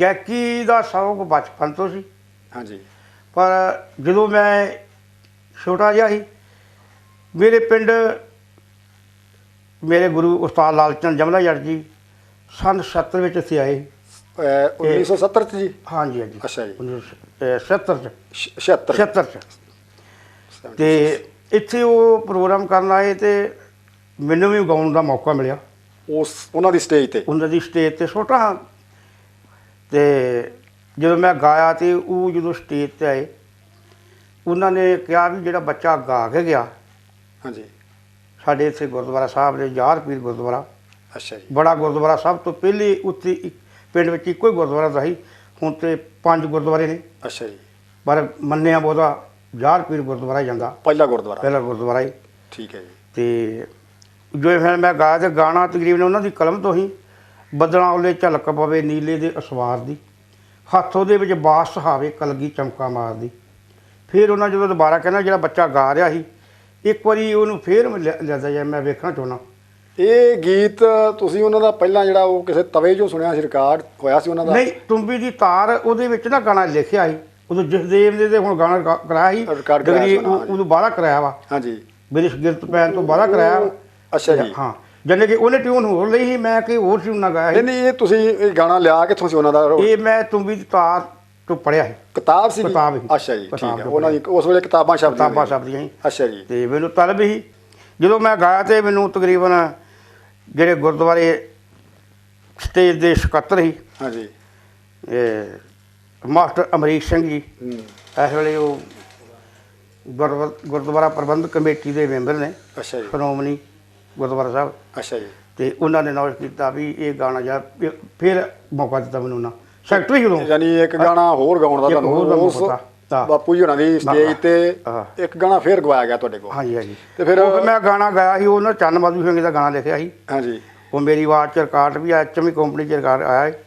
ਗਾਇਕੀ ਦਾ ਸ਼ੌਕ ਬਚਪਨ ਤੋਂ ਸੀ। ਹਾਂਜੀ। ਪਰ ਜਦੋਂ ਮੈਂ ਛੋਟਾ ਜਿਹਾ ਸੀ ਮੇਰੇ ਪਿੰਡ ਮੇਰੇ ਗੁਰੂ ਉਸਤਾਦ ਲਾਲ ਚੰਦ ਜਮਲਾ ਜੱਟ ਜੀ ਸੰਨ 77 ਵਿੱਚ ਇੱਥੇ ਆਏ। ਅਹ 1970 ਚ ਜੀ? ਹਾਂਜੀ ਹਾਂਜੀ। ਅੱਛਾ ਜੀ। 1970 ਚ। 76 76 ਚ। ਤੇ ਇੱਥੇ ਉਹ ਪ੍ਰੋਗਰਾਮ ਕਰਨ ਆਏ ਤੇ ਮੈਨੂੰ ਵੀ ਗਾਉਣ ਦਾ ਮੌਕਾ ਮਿਲਿਆ। ਉਸ ਉਹਨਾਂ ਦੀ ਸਟੇਜ ਤੇ? ਉਹਨਾਂ ਦੀ ਸਟੇਜ ਤੇ ਛੋਟਾ ਤੇ ਜਦੋਂ ਮੈਂ ਗਾਇਆ ਤੇ ਉਹ ਜਦੋਂ ਸਟੇਜ ਤੇ ਆਏ ਉਹਨਾਂ ਨੇ ਕਿਹਾ ਵੀ ਜਿਹੜਾ ਬੱਚਾ ਗਾ ਕੇ ਗਿਆ ਹਾਂਜੀ। ਸਾਡੇ ਇੱਥੇ ਗੁਰਦੁਆਰਾ ਸਾਹਿਬ ਦੇ ਯਾਰ ਪੀਰ ਗੁਰਦੁਆਰਾ। ਅੱਛਾ ਜੀ। ਬੜਾ ਗੁਰਦੁਆਰਾ ਸਭ ਤੋਂ ਪਹਿਲੇ ਉੱਥੇ ਇੱਕ ਪਿੰਡ ਵਿੱਚ ਇੱਕੋ ਹੀ ਗੁਰਦੁਆਰਾ ਦਾ ਸੀ ਹੁਣ ਤੇ ਪੰਜ ਗੁਰਦੁਆਰੇ ਨੇ। ਅੱਛਾ ਜੀ। ਪਰ ਮੰਨਿਆ ਬਹੁਤਾ ਯਾਰ ਪੀਰ ਗੁਰਦੁਆਰਾ ਹੀ ਜਾਂਦਾ। ਪਹਿਲਾ ਗੁਰਦੁਆਰਾ। ਪਹਿਲਾ ਗੁਰਦੁਆਰਾ ਹੀ। ਠੀਕ ਹੈ ਜੀ। ਤੇ ਜੋ ਫਿਰ ਮੈਂ ਗਾਇਆ ਤੇ ਗਾਣਾ ਤਕਰੀਬਨ ਉਹਨਾਂ ਦੀ ਕਲਮ ਤੋਂ ਹੀ ਬੱਦਲਾਂ ਉਹਲੇ ਝਲਕ ਪਵੇ ਨੀਲੇ ਦੇ ਅਸਵਾਰ ਦੀ। ਹੱਥ ਉਹਦੇ ਵਿੱਚ ਬਾਸ ਸਹਾਵੇ ਕਲਗੀ ਚਮਕਾ ਮਾਰਦੀ। ਫਿਰ ਉਹਨਾਂ ਜਦੋਂ ਦੁਬਾਰਾ ਕਹਿੰਦਾ ਜਿਹੜਾ ਬੱਚਾ ਗਾ ਰਿਹਾ ਸੀ ਇੱਕ ਵਾਰੀ ਉਹਨੂੰ ਫੇਰ ਲਿਆਦਾ ਜਾਏ ਮੈਂ ਵੇਖਣਾ ਚਾਹੁੰਦਾ। ਇਹ ਗੀਤ ਤੁਸੀਂ ਉਹਨਾਂ ਦਾ ਪਹਿਲਾਂ ਜਿਹੜਾ ਉਹ ਕਿਸੇ ਤਵੇ 'ਚੋਂ ਸੁਣਿਆ ਸੀ ਰਿਕਾਰਡ ਹੋਇਆ ਸੀ ਉਹਨਾਂ ਦਾ? ਨਹੀਂ ਤੁੰਬੀ ਦੀ ਤਾਰ ਉਹਦੇ ਵਿੱਚ ਨਾ ਗਾਣਾ ਲਿਖਿਆ ਸੀ। ਉਦੋਂ ਜਸਦੇਵ ਨੇ ਤੇ ਹੁਣ ਗਾਣਾ ਕਰਾਇਆ ਸੀ। ਰਿਕਾਰਡ ਕਰਾਇਆ ਉਹਨਾਂ ਉਹ- ਉਹਨੂੰ ਬਾਹਲਾ ਕਰਾਇਆ ਵਾ। ਹਾਂਜੀ। ਮੇਰੀ ਸ਼ਗਿਰਤ ਪੈਣ ਤੋਂ ਬਾਹਲਾ ਕਰਾਇਆ ਅੱਛਾ ਜੀ। ਹਾਂ। ਜਾਣੀ ਕਿ ਉਹਨੇ ਟਿਊਨ ਹੋਰ ਲਈ ਸੀ ਮੈਂ ਕਿ ਹੋਰ ਟਿਊਨ ਨਾ ਗਾਇਆ ਸੀ। ਨਹੀਂ ਨਹੀਂ ਇਹ ਤੁਸੀਂ ਇਹ ਗਾਣਾ ਲਿਆ ਕਿੱਥੋਂ ਸੀ ਉਹਨਾਂ ਦਾ? ਇਹ ਮੈਂ ਤੁੰਬੀ ਦੀ ਤਾਰ ਤੋਂ ਪੜਿਆ ਹੈ ਕਿਤਾਬ ਸੀ ਕਿਤਾਬ ਸੀ। ਅੱਛਾ ਜੀ ਕਿਤਾਬ ਠੀਕ ਹੈ। ਤੋਂ ਉਹਨਾਂ ਦੀ ਉਸ ਵੇਲੇ ਕਿਤਾਬਾਂ ਸ਼ਬਦ ਕਿਤਾਬਾਂ ਸੀ। ਅੱਛਾ ਜੀ। ਤੇ ਮੈਨੂੰ ਤਲਬ ਹੀ ਜਦੋਂ ਮੈਂ ਗਾਇਆ ਤੇ ਮੈਨੂੰ ਤਕਰੀਬਨ ਜਿਹੜੇ ਗੁਰਦੁਆਰੇ ਸਟੇਜ ਦੇ ਸਕੱਤਰ ਸੀ ਹਾਂਜੀ। ਇਹ ਮਾਸਟਰ ਅਮਰੀਕ ਸਿੰਘ ਜੀ ਹੂੰ। ਇਸ ਵੇਲੇ ਉਹ ਗੁਰਦੁਆ- ਗੁਰਦੁਆਰਾ ਪ੍ਰਬੰਧਕ ਕਮੇਟੀ ਦੇ ਮੈਂਬਰ ਨੇ। ਅੱਛਾ ਜੀ। ਸ਼੍ਰੋਮਣੀ ਗੁਰਦੁਆਰਾ ਸਾਹਿਬ। ਅੱਛਾ ਜੀ। ਤੇ ਉਹਨਾਂ ਨੇ ਨੋਟ ਕੀਤਾ ਵੀ ਇਹ ਗਾਣਾ ਜਾ ਫਿਰ ਮੌਕਾ ਦਿੱਤਾ ਮੈਨੂੰ ਨਾ ਸੈਕਟਰੀ ਉਦੋਂ ਯਾਨੀ ਇੱਕ ਗਾਣਾ ਹੋਰ ਗਾਉਣ ਦਾ ਤੁਹਾਨੂੰ ਉਸ। ਬਾਪੂ ਜੀ ਹੋਣਾ ਦੀ ਸਟੇਜ ਤੇ। ਇੱਕ ਗਾਣਾ ਫੇਰ ਗਵਾਇਆ ਗਿਆ ਤੁਹਾਡੇ ਕੋਲ। ਹਾਂਜੀ ਹਾਂਜੀ। ਤੇ ਫਿਰ ਉਹ ਮੈਂ ਗਾਣਾ ਗਾਇਆ ਸੀ ਉਹਨਾਂ ਚੰਨ ਮਾਧੂ ਸਿੰਘ ਦਾ ਗਾਣਾ ਲਿਖਿਆ ਸੀ। ਹਾਂਜੀ। ਉਹ ਮੇਰੀ ਆਵਾਜ਼ ਚ ਰਿਕਾਰਡ ਵੀ ਐਚਐਮਈ ਕੰਪਨੀ ਚ ਰਿਕਾਰਡ ਆਇਆ ਹੈ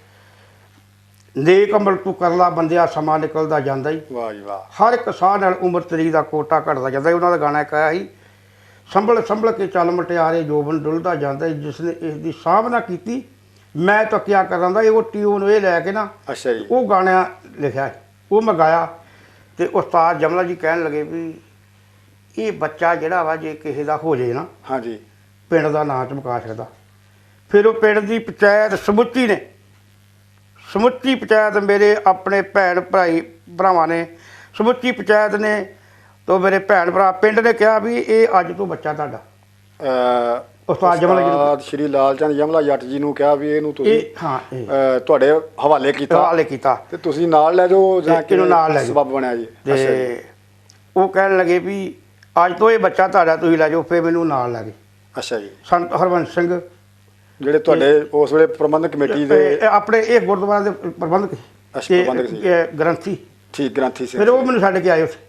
ਨੇਕ ਅਮਲ ਤੂੰ ਕਰ ਲਾ ਬੰਦਿਆ ਸਮਾਂ ਨਿਕਲਦਾ ਜਾਂਦਾ ਹੀ ਵਾਹ ਜੀ ਵਾਹ। ਹਰ ਇੱਕ ਸਾਹ ਨਾਲ ਉਮਰ ਤੇਰੀ ਦਾ ਕੋਟਾ ਘਟਦਾ ਜਾਂਦਾ ਉਹਨਾਂ ਦਾ ਗਾਣਾ ਇੱਕ ਆਇਆ ਸੀ ਸੰਭਲ ਸੰਭਲ ਕੇ ਚੱਲ ਮਟਿਆਰੇ ਜੋਬਨ ਡੁੱਲਦਾ ਜਾਂਦਾ ਜਿਸ ਨੇ ਇਸ ਦੀ ਸਾਹਮਣਾ ਕੀਤੀ ਮੈਂ ਤਾਂ ਕਿਆ ਕਰਾਂ ਦਾ ਇਹ ਉਹ ਟਿਊਨ ਇਹ ਲੈ ਕੇ ਨਾ ਅੱਛਾ ਜੀ। ਉਹ ਗਾਣਾ ਲਿਖਿਆ ਉਹ ਮੈਂ ਗਾਇਆ ਤੇ ਉਸਤਾਦ ਜਮਲਾ ਜੀ ਕਹਿਣ ਲੱਗੇ ਵੀ ਇਹ ਬੱਚਾ ਜਿਹੜਾ ਵਾ ਜੇ ਕਿਸੇ ਦਾ ਹੋ ਜੇ ਨਾ ਹਾਂਜੀ। ਪਿੰਡ ਦਾ ਨਾਂ ਚਮਕਾ ਸਕਦਾ। ਫਿਰ ਉਹ ਪਿੰਡ ਦੀ ਪੰਚਾਇਤ ਸਮੁੱਚੀ ਨੇ। ਸਮੁੱਚੀ ਪੰਚਾਇਤ ਮੇਰੇ ਆਪਣੇ ਭੈਣ ਭਾਈ ਭਰਾਵਾਂ ਨੇ। ਸਮੁੱਚੀ ਪੰਚਾਇਤ ਨੇ ਤੋਂ ਮੇਰੇ ਭੈਣ ਭਰਾ ਪਿੰਡ ਨੇ ਕਿਹਾ ਵੀ ਇਹ ਅੱਜ ਤੋਂ ਬੱਚਾ ਤੁਹਾਡਾ। ਉਸਤਾਦ ਜਮਲਾ ਜੀ ਨੂੰ ਸ਼੍ਰੀ ਲਾਲ ਚੰਦ ਜਮਲਾ ਜੱਟ ਜੀ ਨੂੰ ਕਿਹਾ ਵੀ ਇਹਨੂੰ ਤੁਸੀਂ ਹਾਂ ਤੁਹਾਡੇ ਹਵਾਲੇ ਕੀਤਾ। ਹਾਲੇ ਕੀਤਾ। ਤੇ ਤੁਸੀਂ ਨਾਲ ਲੈ ਜਾਓ ਜਾਂ ਤੇ ਇਹਨੂੰ ਨਾਲ ਲੈ। ਸਬਬ ਬਣਿਆ ਜੀ? ਤੇ ਉਹ ਕਹਿਣ ਲੱਗੇ ਵੀ ਅੱਜ ਤੋਂ ਇਹ ਬੱਚਾ ਤੁਹਾਡਾ ਤੁਸੀਂ ਲੈ ਜਾਓ ਫਿਰ ਮੈਨੂੰ ਨਾਲ ਲੈ ਗਏ। ਅੱਛਾ ਜੀ। ਸੰਤ ਹਰਵੰਸ਼ ਸਿੰਘ। ਜਿਹੜੇ ਤੁਹਾਡੇ ਉਸ ਵੇਲੇ ਪ੍ਰਬੰਧਕ ਕਮੇਟੀ ਦੇ ਆਪਣੇ ਇਹ ਗੁਰਦੁਆਰਾ ਦੇ ਪ੍ਰਬੰਧਕ ਸੀ। ਅੱਛਾ, ਪ੍ਰਬੰਧਕ ਸੀ। ਗ੍ਰੰਥੀ। ਠੀਕ ਗ੍ਰੰਥੀ ਸਿੰਘ ਫਿਰ ਉਹ ਮੈਨੂੰ ਛੱਡ ਕੇ ਆਏ ਉੱਥੇ।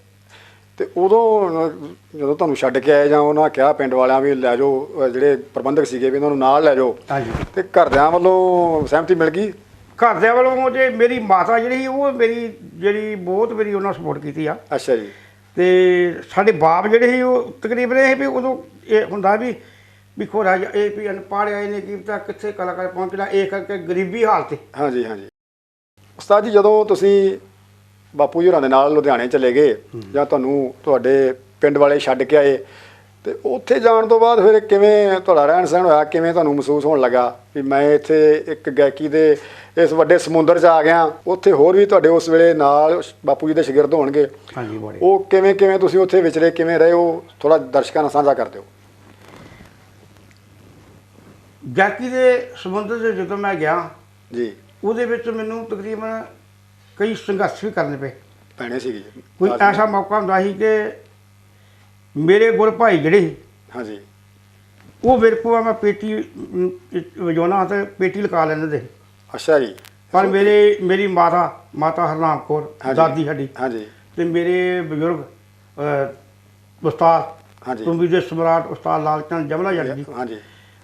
ਤੇ ਉਦੋਂ ਜਦੋਂ ਤੁਹਾਨੂੰ ਛੱਡ ਕੇ ਆਏ ਜਾਂ ਉਹਨਾਂ ਕਿਹਾ ਪਿੰਡ ਵਾਲਿਆਂ ਵੀ ਲੈ ਜਾਓ ਜਿਹੜੇ ਪ੍ਰਬੰਧਕ ਸੀਗੇ ਵੀ ਇਹਨਾਂ ਨੂੰ ਨਾਲ ਲੈ ਜਾਓ ਹਾਂਜੀ। ਤੇ ਘਰਦਿਆਂ ਵੱਲੋਂ ਸਹਿਮਤੀ ਮਿਲ ਗਈ? ਘਰਦਿਆਂ ਵੱਲੋਂ ਜੇ ਮੇਰੀ ਮਾਤਾ ਜਿਹੜੀ ਸੀ, ਉਹ ਮੇਰੀ ਜਿਹੜੀ ਬਹੁਤ ਮੇਰੀ ਉਹਨਾਂ ਸਪੋਰਟ ਕੀਤੀ ਆ। ਅੱਛਾ ਜੀ। ਤੇ ਸਾਡੇ ਬਾਪ ਜਿਹੜੇ ਸੀ ਉਹ ਤਕਰੀਬਨ ਇਹ ਵੀ ਉਦੋਂ ਇਹ ਹੁੰਦਾ ਵੀ ਵੀ ਖੋਰਾ ਇਹ ਵੀ ਅਨਪੜ੍ਹ ਆਏ ਨੇ ਕੀ ਪਤਾ ਕਿੱਥੇ ਕਲਾਕਾਰ ਪਹੁੰਚਣਾ ਇਹ ਕਰਕੇ ਗਰੀਬੀ ਹਾਲਤ। ਹਾਂਜੀ ਹਾਂਜੀ। ਉਸਤਾਦ ਜੀ ਜਦੋਂ ਤੁਸੀਂ ਬਾਪੂ ਜੀ ਹੋਰਾਂ ਦੇ ਨਾਲ ਲੁਧਿਆਣੇ ਚਲੇ ਗਏ ਜਾਂ ਤੁਹਾਨੂੰ ਤੁਹਾਡੇ ਪਿੰਡ ਵਾਲੇ ਛੱਡ ਕੇ ਆਏ ਤੇ ਉੱਥੇ ਜਾਣ ਤੋਂ ਬਾਅਦ ਫਿਰ ਕਿਵੇਂ ਤੁਹਾਡਾ ਰਹਿਣ ਸਹਿਣ ਹੋਇਆ ਕਿਵੇਂ ਤੁਹਾਨੂੰ ਮਹਿਸੂਸ ਹੋਣ ਲੱਗਾ ਵੀ ਮੈਂ ਇੱਥੇ ਇੱਕ ਗਾਇਕੀ ਦੇ ਇਸ ਵੱਡੇ ਸਮੁੰਦਰ 'ਚ ਆ ਗਿਆ ਉੱਥੇ ਹੋਰ ਵੀ ਤੁਹਾਡੇ ਉਸ ਵੇਲੇ ਨਾਲ ਬਾਪੂ ਜੀ ਦੇ ਸ਼ਾਗਿਰਦ ਹੋਣਗੇ। ਹਾਂਜੀ ਬੜੇ। ਉਹ ਕਿਵੇਂ ਕਿਵੇਂ ਤੁਸੀਂ ਉੱਥੇ ਵਿਚਰੇ ਕਿਵੇਂ ਰਹੇ ਉਹ ਥੋੜਾ ਦਰਸ਼ਕਾਂ ਨਾਲ ਸਾਂਝਾ ਕਰ ਦਿਓ। ਗਾਇਕੀ ਦੇ ਸਮੁੰਦਰ 'ਚ ਜਦੋਂ ਮੈਂ ਗਿਆ ਜੀ। ਉਹਦੇ ਵਿੱਚ ਮੈਨੂੰ ਤਕਰੀਬਨ ਕਈ ਸੰਘਰਸ਼ ਵੀ ਕਰਨੇ ਪਏ। ਭੈਣੇ ਸੀਗੀ। ਜੀ ਕੋਈ ਐਸਾ ਮੌਕਾ ਹੁੰਦਾ ਸੀ ਕਿ ਮੇਰੇ ਗੁਰ ਭਾਈ ਜਿਹੜੇ ਹਾਂਜੀ। ਉਹ ਮੇਰੇ ਕੋਲ ਮੈਂ ਪੇਟੀ ਅਮ, ਵਜਾਉਣਾ ਤੇ ਪੇਟੀ ਲਗਾ ਲੈਂਦੇ ਸੀ। ਅੱਛਾ ਜੀ। ਪਰ ਮੇਰੇ ਮੇਰੀ ਮਾਤਾ ਮਾਤਾ ਹਰਨਾਮ ਕੌਰ ਹਾਂਜੀ। ਦਾਦੀ ਸਾਡੀ। ਹਾਂਜੀ। ਤੇ ਮੇਰੇ ਬਜ਼ੁਰਗ ਅਹ, ਉਸਤਾਦ ਹਾਂਜੀ। ਤੁੰਬੀ ਦੇ ਸਮਰਾਟ ਉਸਤਾਦ ਲਾਲ ਚੰਦ ਜਮਲਾ ਜੱਟ ਜੀ। ਹਾਂਜੀ।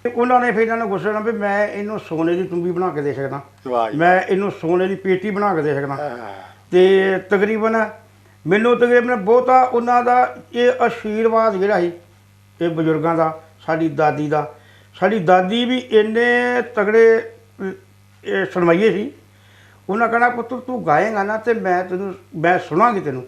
ਉਹਨਾਂ ਨੇ ਫਿਰ ਇਹਨਾਂ ਨੂੰ ਗੁੱਸੇ ਨਾਲ ਵੀ ਮੈਂ ਇਹਨੂੰ ਸੋਨੇ ਦੀ ਤੁੰਬੀ ਬਣਾ ਕੇ ਦੇ ਸਕਦਾ। ਵਾਹ ਜੀ ਮੈਂ ਇਹਨੂੰ ਸੋਨੇ ਦੀ ਪੇਟੀ ਬਣਾ ਕੇ ਦੇ ਸਕਦਾ। ਤੇ ਤਕਰੀਬਨ ਮੈਨੂੰ ਤਕਰੀਬਨ ਬਹੁਤਾ ਉਹਨਾਂ ਦਾ ਇਹ ਆਸ਼ੀਰਵਾਦ ਜਿਹੜਾ ਸੀ ਇਹ ਬਜ਼ੁਰਗਾਂ ਦਾ ਸਾਡੀ ਦਾਦੀ ਦਾ ਸਾਡੀ ਦਾਦੀ ਵੀ ਇੰਨੇ ਤਗੜੇ ਸੁਣਵਾਈਏ ਸੀ। ਉਹਨਾਂ ਕਹਿਣਾ ਪੁੱਤ ਤੂੰ ਗਾਏਗਾ ਨਾ ਤੇ ਮੈਂ ਤੈਨੂੰ ਮੈਂ ਸੁਣਾਂਗੀ ਤੈਨੂੰ।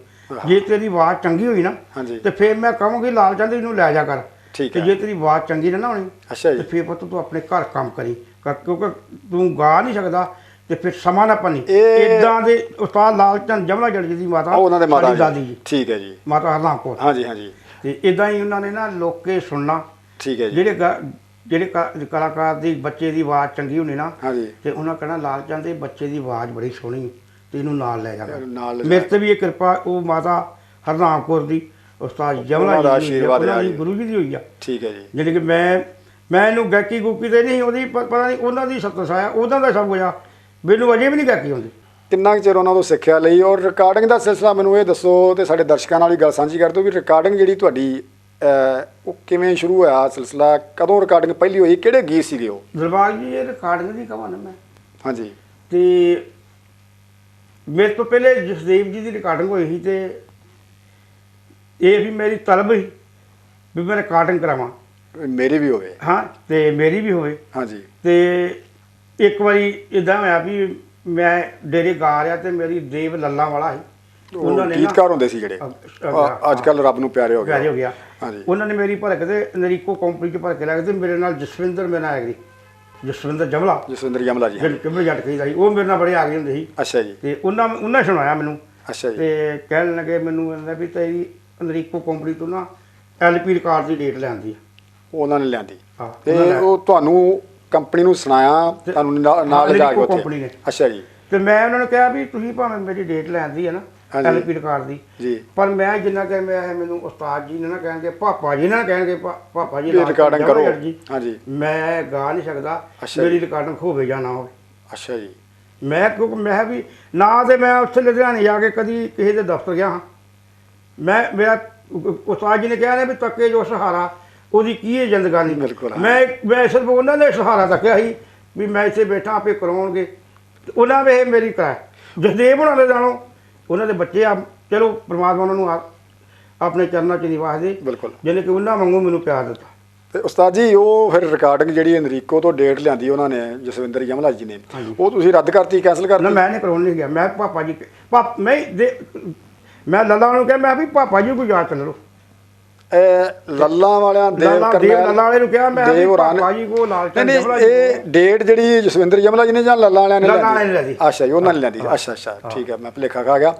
ਜੇ ਤੇਰੀ ਆਵਾਜ਼ ਚੰਗੀ ਹੋਈ ਨਾ ਤੇ ਫਿਰ ਮੈਂ ਕਹਾਂਗੀ ਲਾਲ ਚੰਦ ਇਹਨੂੰ ਲੈ ਜਾ ਕਰ। ਠੀਕ ਹੈ ਜੇ ਤੇਰੀ ਆਵਾਜ਼ ਚੰਗੀ ਨਾ ਨਾ ਹੋਣੀ ਅੱਛਾ ਤੇ ਜੀ ਫਿਰ ਪੁੱਤ ਤੂੰ ਆਪਣੇ ਘਰ ਕੰਮ ਕਰੀ। ਕਿਉਂਕਿ ਤੂੰ ਗਾ ਨਹੀਂ ਸਕਦਾ ਤੇ ਫਿਰ ਸਮਾਂ ਨਾ ਪੰਨੀ ਇਦਾਂ ਦੇ ਉਸਤਾਦ ਲਾਲ ਚੰਦ ਜਮਲਾ ਜੜ ਦੀ ਮਾਤਾ ਉਹਨਾਂ ਦੇ ਮਾਤਾ ਦਾਦੀ ਜੀ। ਜੀ। ਠੀਕ ਹੈ ਜੀ। ਮਾਤਾ ਹਰਨਾਮ ਕੌਰ ਹਾਂਜੀ ਹਾਂਜੀ। ਤੇ ਇਦਾਂ ਹੀ ਉਹਨਾਂ ਨੇ ਨਾ ਲੋਕੇ ਸੁਣਨਾ। ਠੀਕ ਹੈ ਜੀ। ਜਿਹੜੇ ਜਿਹੜੇ ਕਲਾਕਾਰ ਦੀ ਬੱਚੇ ਦੀ ਆਵਾਜ਼ ਚੰਗੀ ਹੋਣੀ ਨਾ ਹਾਂਜੀ। ਤੇ ਉਹਨਾਂ ਕਹਿਣਾ ਲਾਲ ਚੰਦ ਦੇ ਬੱਚੇ ਦੀ ਆਵਾਜ਼ ਬੜੀ ਸੋਹਣੀ ਤੇ ਇਹਨੂੰ ਨਾਲ ਲੈ ਜਾਣਾ ਮੇਰੇ ਤੇ ਵੀ ਇਹ ਕਿਰਪਾ ਉਹ ਮਾਤਾ ਹਰਨਾਮ ਕੌਰ ਦੀ। ਉਸਤਾਦ ਜਮਲਾ ਉਹਨਾਂ ਦਾ ਜੀ ਦੀ ਆਸ਼ੀਰਵਾਦ ਰਿਹਾ ਜੀ। ਗੁਰੂ ਜੀ ਦੀ ਹੋਈ ਆ। ਠੀਕ ਹੈ ਜੀ। ਜਿਹੜੀ ਕਿ ਮੈਂ ਮੈਂ ਇਹਨੂੰ ਗਾਇਕੀ ਗੂਕੀ ਤੇ ਨਹੀਂ ਉਹਦੀ ਪ- ਪਤਾ ਨਹੀਂ ਉਹਨਾਂ ਦੀ ਸਤਿ ਸਾਇਆ ਉਹਨਾਂ ਦਾ ਸਭ ਕੁਝ ਆ। ਮੈਨੂੰ ਅਜੇ ਵੀ ਨਹੀਂ ਗਾਇਕੀ ਆਉਂਦੀ। ਕਿੰਨਾ ਕੁ ਚਿਰ ਉਹਨਾਂ ਤੋਂ ਸਿੱਖਿਆ ਲਈ? ਔਰ ਰਿਕਾਰਡਿੰਗ ਦਾ ਸਿਲਸਿਲਾ ਮੈਨੂੰ ਇਹ ਦੱਸੋ ਤੇ ਸਾਡੇ ਦਰਸ਼ਕਾਂ ਨਾਲ ਵੀ ਗੱਲ ਸਾਂਝੀ ਕਰ ਦਿਓ ਵੀ ਰਿਕਾਰਡਿੰਗ ਜਿਹੜੀ ਤੁਹਾਡੀ ਅਹ, ਉਹ ਕਿਵੇਂ ਸ਼ੁਰੂ ਹੋਇਆ ਸਿਲਸਿਲਾ? ਕਦੋਂ ਰਿਕਾਰਡਿੰਗ ਪਹਿਲੀ ਹੋਈ? ਕਿਹੜੇ ਗੀਤ ਸੀਗੇ ਉਹ? ਦਿਲਬਾਗ ਜੀ ਇਹ ਰਿਕਾਰਡਿੰਗ ਦੀ ਕਹਾਂ ਨਾ ਮੈਂ। ਹਾਂਜੀ। ਤੇ ਮੇਰੇ ਤੋਂ ਪਹਿਲੇ ਜਸਦੇਵ ਜੀ ਦੀ ਰਿਕਾਰਡਿੰਗ ਹੋਈ ਸੀ ਤੇ ਇਹ ਵੀ ਮੇਰੀ ਤਲਬ ਸੀ ਵੀ ਮੈਂ ਰਿਕਾਰਡਿੰਗ ਕਰਾਵਾਂ। ਮੇਰੀ ਵੀ ਹੋਵੇ। ਹਾਂ ਤੇ ਮੇਰੀ ਵੀ ਹੋਵੇ। ਹਾਂਜੀ। ਤੇ ਇੱਕ ਵਾਰੀ ਇਦਾਂ ਹੋਇਆ ਵੀ ਮੈਂ ਡੇਰੇ ਗਾ ਰਿਹਾ ਤੇ ਮੇਰੀ ਦੇਵ ਲੱਲਾ ਵਾਲਾ ਸੀ। ਉਹ ਗੀਤਕਾਰ ਹੁੰਦੇ ਸੀ ਜਿਹੜੇ। ਅੱਜ ਕੱਲ ਰੱਬ ਨੂੰ ਪਿਆਰੇ ਹੋ ਪਿਆਰੇ ਗਏ ਹੋ ਗਿਆ। ਹਾਂਜੀ। ਉਹਨਾਂ ਨੇ ਮੇਰੀ ਭਰਕ ਤੇ ਨਰੀਕੋ ਕੰਪਨੀ ਚ ਭਰ ਕੇ ਲੈ ਗਏ ਤੇ ਮੇਰੇ ਨਾਲ ਜਸਵਿੰਦਰ ਮੇਰਾ ਆਇਆ ਜੀ ਜਸਵਿੰਦਰ ਜਮਲਾ। ਜਸਵਿੰਦਰ ਜਮਲਾ ਜੀ ਕਿੰਨੇ ਜੱਟ ਕਹੀਦਾ ਸੀ। ਉਹ ਮੇਰੇ ਨਾਲ ਬੜੇ ਆ ਗਏ ਹੁੰਦੇ ਸੀ। ਅੱਛਾ ਜੀ। ਤੇ ਉਹਨਾਂ ਉਹਨਾਂ ਸੁਣਾਇਆ ਮੈਨੂੰ। ਅੱਛਾ ਜੀ। ਤੇ ਕਹਿਣ ਲੱਗੇ ਮੈਨੂੰ ਕਹਿੰਦਾ ਵੀ ਤੇਰੀ ਨਰੀਕੋ ਕੰਪਨੀ ਤੋਂ ਨਾ ਐਲਪੀ ਰਿਕਾਰਡ ਦੀ ਡੇਟ ਲੈਂਦੀ ਉਹਨਾਂ ਨੇ ਲਿਆਂਦੀ। ਹਾਂ ਤੇ ਉਹਨਾਂ ਨੇ- ਉਹ ਤੁਹਾਨੂੰ ਕੰਪਨੀ ਨੂੰ ਸੁਣਾਇਆ ਤੁਹਾਨੂੰ ਨਾਲ ਨਾਲ ਲਿਜਾ ਕੇ company ਉੱਥੇ? ਨੇ। ਅੱਛਾ ਜੀ। ਤੇ ਮੈਂ ਉਹਨਾਂ ਨੂੰ ਕਿਹਾ ਵੀ ਤੁਸੀਂ ਭਾਵੇਂ ਮੇਰੀ ਡੇਟ ਲੈਂਦੀ ਹੈ ਨਾ ਹਾਂਜੀ। ਐਲਪੀ ਰਿਕਾਰਡ ਦੀ। ਜੀ। ਪਰ ਮੈਂ ਜਿੰਨਾ ਕਿ ਮੈਂ ਮੈਨੂੰ ਉਸਤਾਦ ਜੀ ਨੇ ਨਾ ਕਹਿਣਗੇ ਪਾਪਾ ਜੀ ਨੇ ਨਾ ਕਹਿਣਗੇ ਪਾ- ਪਾਪਾ ਜੀ ਨਾਲ ਰਿਕਾਰਡਿੰਗ ਕਰੋ। ਜੀ, ਹਾਂਜੀ। ਮੈਂ ਗਾ ਨਹੀਂ ਸਕਦਾ ਅੱਛਾ ਮੇਰੀ ਜੀ। ਰਿਕਾਰਡਿੰਗ ਹੋਵੇ ਜਾਂ ਨਾ ਹੋਵੇ। ਅੱਛਾ ਜੀ। ਮੈਂ ਕਿਉਂਕਿ ਮੈਂ ਵੀ ਨਾ ਤੇ ਮੈਂ ਉੱਥੇ ਲੁਧਿਆਣੇ ਜਾ ਕੇ ਕਦੀ ਕਿਸੇ ਦੇ ਦਫ਼ਤਰ ਗਿਆ ਹਾਂ। ਮੈਂ ਮੇਰਾ ਉਸਤਾਦ ਜੀ ਨੇ ਕਿਹਾ ਨੇ ਵੀ ਤੱਕੇ ਜੋ ਸਹਾਰਾ ਉਹਦੀ ਕੀ ਹੈ ਜ਼ਿੰਦਗਾਨੀ ਬਿਲਕੁਲ। ਮੈਂ ਮੈਂ ਸਿਰਫ ਉਹਨਾਂ ਦੇ ਸਹਾਰਾ ਤੱਕਿਆ ਸੀ ਵੀ ਮੈਂ ਇੱਥੇ ਬੈਠਾ ਆਪੇ ਕਰਾਉਣਗੇ। ਉਹਨਾਂ ਵੇ ਮੇਰੀ ਕਰਾਇਆ ਜਸਦੇਵ ਉਹਨਾਂ ਦੇ ਜਾਣੋ ਉਹਨਾਂ ਦੇ ਬੱਚੇ ਆ ਚਲੋ ਪ੍ਰਮਾਤਮਾ ਉਹਨਾਂ ਨੂੰ ਆਪਣੇ ਚਰਨਾਂ 'ਚ ਨਿਵਾਸ ਦੇ ਬਿਲਕੁਲ। ਜਿਹਨੇ ਕਿ ਉਹਨਾਂ ਵਾਂਗੂ ਮੈਨੂੰ ਪਿਆਰ ਦਿੱਤਾ। ਤੇ ਉਸਤਾਦ ਜੀ ਉਹ ਫਿਰ ਰਿਕਾਰਡਿੰਗ ਜਿਹੜੀ ਅਨਰੀਕੋ ਤੋਂ ਡੇਟ ਲਿਆਂਦੀ ਉਹਨਾਂ ਨੇ ਜਸਵਿੰਦਰ ਜਮਲਾ ਜੀ ਨੇ। ਉਹ ਤੁਸੀਂ ਰੱਦ ਕਰਤੀ ਕੈਨਸਲ ਨਾ ਕਰਤੀ ਮੈਂ ਨਹੀਂ ਕਰਾਉਣ ਨਹੀਂ ਗਿਆ। ਮੈਂ ਪਾਪਾ ਜੀ ਪਾਪ ਮੈਂ ਦੇ ਮੈਂ ਲੱਲਾ ਨੂੰ ਕਿਹਾ ਮੈਂ ਵੀ ਪਾਪਾ ਜੀ ਕੋਈ ਯਾਦ ਚੱਲ ਲੋ ਇਹ ਲੱਲਾ ਵਾਲਿਆਂ ਦੇਵ ਲੱਲਾ ਦੇਵ ਲੱਲਾ ਵਾਲੇ ਨੂੰ ਕਿਹਾ ਮੈਂ ਵੀ ਪਾਪਾ ਜੀ ਕੋ ਲਾਲ ਚੰਦ ਜਮਲਾ ਇਹ ਡੇਟ ਜਿਹੜੀ ਜਸਵਿੰਦਰ ਜਮਲਾ ਜੀ ਨੇ ਜਾਂ ਲੱਲਾ ਵਾਲਿਆਂ ਨੇ ਲੱਲਾ ਵਾਲਿਆਂ ਨੇ ਲਿਆਂਦੀ। ਅੱਛਾ ਜੀ ਉਹਨਾਂ ਨੇ ਲਿਆਂਦੀ। ਅੱਛਾ ਅੱਛਾ ਠੀਕ ਹੈ ਮੈਂ ਭੁਲੇਖਾ ਖਾ ਗਿਆ।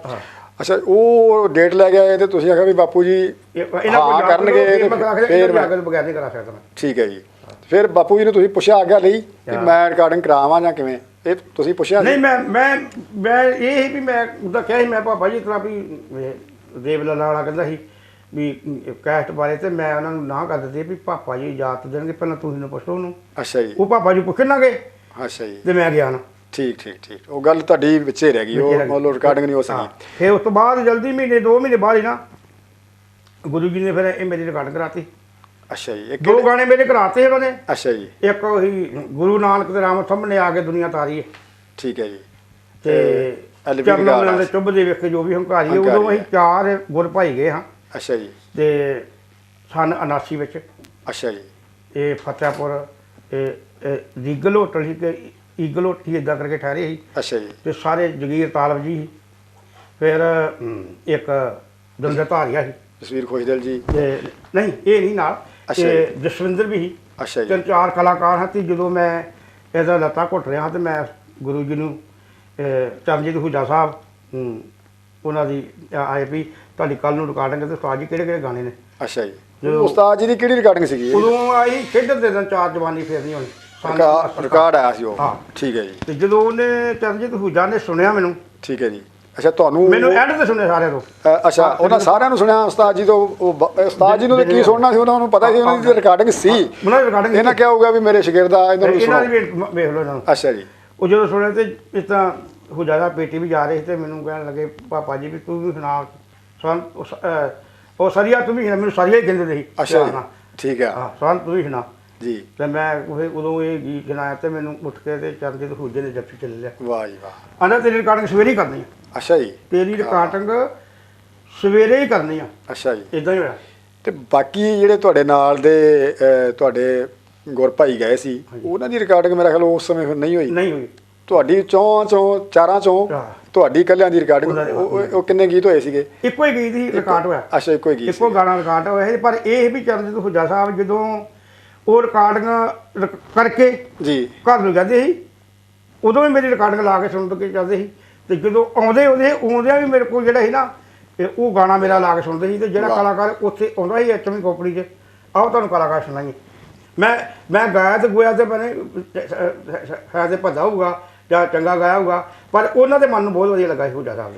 ਅੱਛਾ ਉਹ ਡੇਟ ਲੈ ਗਿਆ ਤੇ ਤੁਸੀਂ ਆਖਿਆ ਵੀ ਬਾਪੂ ਜੀ ਇਹ- ਇਹਨਾਂ ਕੋਲ ਕਰਨਗੇ ਕਰੋ, ਫਿਰ ਮੈਂ ਦੀ ਆਗਤ ਬਗੈਰ ਨਹੀਂ ਕਰਾ ਸਕਦਾ। ਠੀਕ ਹੈ ਜੀ। ਫਿਰ ਬਾਪੂ ਜੀ ਨੂੰ ਤੁਸੀਂ ਪੁੱਛਿਆ ਆਗਿਆ ਲਈ ਕਿ। ਮੈਂ ਰਿਕਾਰਡਿੰਗ ਕਰਾਵਾਂ ਜਾਂ ਕਿਵੇਂ? ਇਹ ਤੁਸੀਂ ਪੁੱਛਿਆ ਨਹੀਂ ਮੈਂ ਮੈਂ ਮੈਂ ਇਹ ਸੀ ਵੀ ਮੈਂ ਉਹਦਾ ਕਿਹਾ ਸੀ ਮੈਂ ਪਾਪਾ ਜੀ ਕਰਾ ਵੀ ਇਹ ਦੇਵ ਲੱਲਾ ਵਾਲਾ ਕਹਿੰਦਾ ਸੀ ਵੀ ਕੈਸਟ ਬਾਰੇ ਤੇ ਮੈਂ ਉਹਨਾਂ ਨੂੰ ਨਾ ਕਰ ਦਿੱਤੀ ਵੀ ਪਾਪਾ ਜੀ ਇਜਾਜ਼ਤ ਦੇਣਗੇ ਪਹਿਲਾਂ ਤੁਸੀਂ ਨੂੰ ਪੁੱਛੋ ਉਹਨੂੰ। ਅੱਛਾ ਜੀ। ਉਹ ਪਾਪਾ ਜੀ ਪੁੱਛਣ ਗਏ ਅੱਛਾ ਜੀ। ਤੇ ਮੈਂ ਗਿਆ ਨਾ। ਠੀਕ ਠੀਕ ਠੀਕ। ਉਹ ਗੱਲ ਤੁਹਾਡੀ ਵਿੱਚੇ ਰਹਿ ਗਈ ਉਹ ਲਓ ਰਿਕਾਰਡਿੰਗ ਨਹੀਂ ਹੋ ਹਾਂ। ਸਕੀ ਫਿਰ ਉਸ ਤੋਂ ਬਾਅਦ ਜਲਦੀ ਮਹੀਨੇ 2 ਮਹੀਨੇ ਬਾਅਦ ਹੀ ਨਾ ਗੁਰੂ ਜੀ ਨੇ ਫਿਰ ਇਹ ਮੇਰੀ ਰਿਕਾਰਡ ਕਰਾਤੀ। ਅੱਛਾ ਜੀ ਇਹ ਦੋ ਕਿਹੜੇ ਗਾਣੇ ਮੇਰੇ ਕਰਾਤੇ ਉਹਨਾਂ ਨੇ। ਅੱਛਾ ਜੀ। ਇੱਕ ਉਹੀ ਗੁਰੂ ਨਾਨਕ ਦੇ ਰਾਮ ਸਾਹਮਣੇ ਆ ਕੇ ਦੁਨੀਆ ਤਾਰੀ ਹੈ। ਠੀਕ ਹੈ ਜੀ। ਤੇ ਐਲਵੀ ਚਰਨਾਂ ਰਿਕਾਰਡ ਦੇ ਚੁੱਭ ਦੇ ਵੇਖੇ ਜੋ ਵੀ ਹੰਕਾਰੀ ਹੈ, ਹੰਕਾਰੀ ਉਦੋਂ ਅਸੀਂ ਹੈ। ਚਾਰ ਗੁਰ ਭਾਈ ਗਏ ਹਾਂ। ਅੱਛਾ ਜੀ। ਤੇ ਸਨ 79 ਵਿੱਚ। ਅੱਛਾ ਜੀ। ਇਹ ਫਤਿਹਪੁਰ ਇਹ ਇਹ ਰੀਗਲ ਹੋਟਲ ਸੀ ਕਿ ਈਗਲ ਹੋਟਲ ਇਦਾਂ ਕਰਕੇ ਠਹਿਰੇ ਸੀ। ਅੱਛਾ ਜੀ। ਤੇ ਸਾਰੇ ਜਗੀਰ ਤਾਲਬ ਜੀ ਸੀ। ਫਿਰ ਇੱਕ ਦੰਦਰ ਧਾਰੀਆ ਸੀ। ਜਸਵੀਰ ਖੁਸ਼ਦਿਲ ਜੀ। ਤੇ ਨਹੀਂ ਇਹ ਨਹੀਂ ਨਾਲ। ਤੇ ਜਸਵਿੰਦਰ ਵੀ ਸੀ। ਅੱਛਾ ਜੀ। ਤਿੰਨ ਚਾਰ ਕਲਾਕਾਰ ਹਨ ਤੇ ਜਦੋਂ ਮੈਂ ਇਹਦਾ ਲੱਤਾ ਘੁੱਟ ਰਿਹਾ ਤੇ ਮੈਂ ਗੁਰੂ ਜੀ ਨੂੰ ਚਰਨਜੀਤ ਹੁਜਾ ਸਾਹਿਬ ਉਹਨਾਂ ਦੀ ਆਏ ਵੀ ਤੁਹਾਡੀ ਕੱਲ ਨੂੰ ਰਿਕਾਰਡਿੰਗ ਤੇ ਉਸਤਾਦ ਜੀ ਕਿਹੜੇ ਕਿਹੜੇ ਗਾਣੇ ਨੇ? ਅੱਛਾ ਜੀ। ਉਸਤਾਦ ਜੀ ਦੀ ਕਿਹੜੀ ਰਿਕਾਰਡਿੰਗ ਸੀਗੀ? ਉਦੋਂ ਆਈ ਖੇਡਣ ਦੇ ਦਿਨ ਚਾਰ ਜਵਾਨੀ ਫੇਰਨੀ ਹੋਣੀ। ਰਿਕਾਰਡ ਆਇਆ ਸੀ ਉਹ। ਹਾਂ। ਠੀਕ ਹੈ ਜੀ। ਤੇ ਜਦੋਂ ਉਹਨੇ ਚਰਨਜੀਤ ਹੁਜਾ ਨੇ ਸੁਣਿਆ ਮੈਨੂੰ ਠੀਕ ਹੈ ਜੀ। ਅੱਛਾ ਤੁਹਾਨੂੰ ਮੈਨੂੰ ਐਂਡ ਤੇ ਸੁਣਿਆ ਸਾਰਿਆਂ ਅ, ਅੱਛਾ ਉਹਨਾਂ ਸਾਰਿਆਂ ਨੂੰ ਸੁਣਿਆ ਉਸਤਾਦ ਜੀ ਤੋਂ ਉਹ ਬ- ਉਸਤਾਦ ਜੀ ਨੂੰ ਤਾਂ ਕੀ ਸੁਣਨਾ ਸੀ ਉਹਨਾਂ ਨੂੰ ਪਤਾ ਸੀ ਉਹਨਾਂ ਦੀ ਰਿਕਾਰਡਿੰਗ ਸੀ। ਉਹਨਾਂ ਦੀ ਇਹਨਾਂ ਕਿਹਾ ਹੋਊਗਾ ਵੀ ਮੇਰੇ ਸ਼ਾਗਿਰਦ ਆ ਇਹਨਾਂ ਨੂੰ ਇਹਨਾਂ ਦੀ ਸੁਣੋ ਵੀ ਵੇਖ ਲਓ ਇਹਨਾਂ ਨੂੰ। ਅੱਛਾ ਜੀ। ਉਹ ਜਦੋਂ ਸੁਣਿਆ ਤੇ ਇਸ ਤਰ੍ਹਾਂ ਹੁਜਾ ਦਾ ਪੇਟੀ ਵੀ ਜਾ ਰਹੀ ਸੀ ਤੇ ਮੈਨੂੰ ਕਹਿਣ ਲੱਗੇ ਪਾਪਾ ਜੀ ਵੀ ਤੂੰ ਵੀ ਸੁਣਾ ਸਨ ਉਹ ਸਰੀਆ ਤੂੰ ਵੀ ਸੁਣਾ ਮੈਨੂੰ ਸਰੀਆ ਹੀ ਕਹਿੰਦੇ ਸੀ। ਅੱਛਾ ਜੀ। ਠੀਕ ਹੈ ਹਾਂ ਸਨ ਤੂੰ ਵੀ ਸੁਣਾ। ਜੀ। ਤੇ ਮੈਂ ਉਹ ਉਦੋਂ ਇਹ ਗੀਤ ਸੁਣਾਇਆ ਤੇ ਮੈਨੂੰ ਉੱਠ ਕੇ ਤੇ ਚਰਨਜੀਤ ਹੁਜੇ ਨੇ ਜੱਫੀ ਚੱਲ ਲਿਆ ਵਾਹ ਜੀ ਵਾਹ। ਆਂਦਾ ਤੇਰੀ ਰਿਕਾਰਡਿੰਗ ਸਵੇਰੇ ਹੀ ਕਰਨੀ ਆ। ਅੱਛਾ ਜੀ। ਤੇਰੀ ਰਿਕਾਰਡਿੰਗ ਸਵੇਰੇ ਹੀ ਕਰਨੀ ਆ। ਅੱਛਾ ਜੀ। ਇਦਾਂ ਹੀ ਹੋਇਆ। ਤੇ ਬਾਕੀ ਜਿਹੜੇ ਤੁਹਾਡੇ ਨਾਲ ਦੇ ਤੁਹਾਡੇ ਗੁਰ ਭਾਈ ਗਏ ਸੀ ਉਹਨਾਂ ਦੀ ਰਿਕਾਰਡਿੰਗ ਮੇਰਾ ਖਿਆਲ ਉਸ ਸਮੇਂ ਫਿਰ ਨਹੀਂ ਹੋਈ? ਨਹੀਂ ਹੋਈ। ਤੁਹਾਡੀ ਚੌਂ ਚੋਂ ਚਾਰਾਂ ਚੋਂ। ਤੁਹਾਡੀ ਕੱਲਿਆਂ ਦੀ ਰਿਕਾਰਡਿੰਗ ਉਹ ਕਿੰਨੇ ਗੀਤ ਹੋਏ ਸੀਗੇ? ਇੱਕੋ ਹੀ ਗੀਤ ਹੀ ਰਿਕਾਰਡ ਹੋਇਆ। ਅੱਛਾ ਇੱਕੋ ਹੀ ਗੀਤ ਇੱਕੋ ਗਾਣਾ ਰਿਕਾਰਡ ਹੋਇਆ ਸੀ ਪਰ ਇਹ ਵੀ ਚਰਨਜੀਤ ਹੁਜਾ ਸਾਹਿਬ ਜਦੋਂ ਉਹ ਰਿਕਾਰਡਿੰਗ ਰਿਕ- ਕਰਕੇ। ਜੀ। ਘਰ ਨੂੰ ਜਾਂਦੇ ਸੀ ਉਦੋਂ ਵੀ ਮੇਰੀ ਰਿਕਾਰਡਿੰਗ ਲਾ ਕੇ ਸੁਣਦੇ ਕੇ ਜਾਂਦੇ ਸੀ। ਤੇ ਜਦੋਂ ਆਉਂਦੇ ਉਹਦੇ ਆਉਂਦਿਆਂ ਵੀ ਮੇਰੇ ਕੋਲ ਜਿਹੜਾ ਸੀ ਨਾ ਤੇ ਉਹ ਗਾਣਾ ਮੇਰਾ ਲਾ ਕੇ ਸੁਣਦੇ ਸੀ ਤੇ ਜਿਹੜਾ। ਕਲਾਕਾਰ ਉੱਥੇ ਆਉਂਦਾ ਸੀ ਐਚਐਮ ਕੰਪਨੀ 'ਚ ਆਓ ਤੁਹਾਨੂੰ ਕਲਾਕਾਰ ਸੁਣਾਈਏ ਮੈਂ ਮੈਂ ਗਾਇਆ ਤੇ ਗੋਇਆ ਤੇ ਬਣੇ ਤੇ ਭੱਦਾ ਹੋਊਗਾ ਜਾਂ ਚੰਗਾ ਗਾਇਆ ਹੋਊਗਾ ਪਰ ਉਹਨਾਂ ਦੇ ਮਨ ਨੂੰ ਬਹੁਤ ਵਧੀਆ ਲੱਗਾ ਸੀ ਹੁਜਾ ਸਾਹਿਬ